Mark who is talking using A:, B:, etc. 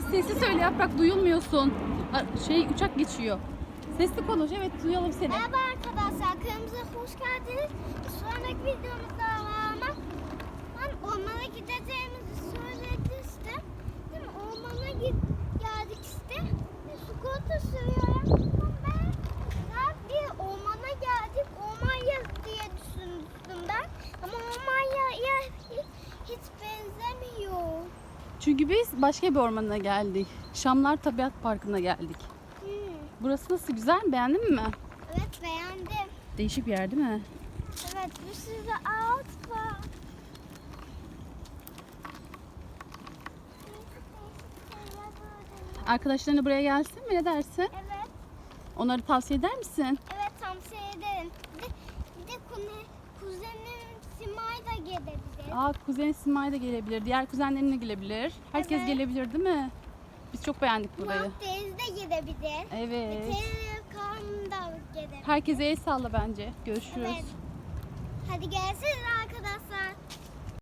A: sesli söyle yaprak duyulmuyorsun. Şey uçak geçiyor. Sesli konuş evet duyalım seni.
B: Merhaba arkadaşlar, kanalımıza hoş geldiniz. Sonraki videomuzda
A: Çünkü biz başka bir ormana geldik. Şamlar Tabiat Parkı'na geldik.
B: Hmm.
A: Burası nasıl güzel? Beğendin mi?
B: Evet beğendim.
A: Değişik bir yer değil mi?
B: Evet bir sürü ağaç var.
A: Arkadaşlarına buraya gelsin mi? Ne dersin?
B: Evet,
A: Onları tavsiye eder misin?
B: evet tavsiye ederim. Bir de, bir de kune,
A: Aa kuzen Simay da gelebilir. Diğer kuzenlerine gelebilir. Herkes
B: Evet.
A: gelebilir değil mi? Biz çok beğendik burayı.
B: Murat Deniz de gelebilir.
A: Evet.
B: Telekom da gelebilir.
A: Herkese el salla bence. Görüşürüz.
B: Evet. Hadi gelsin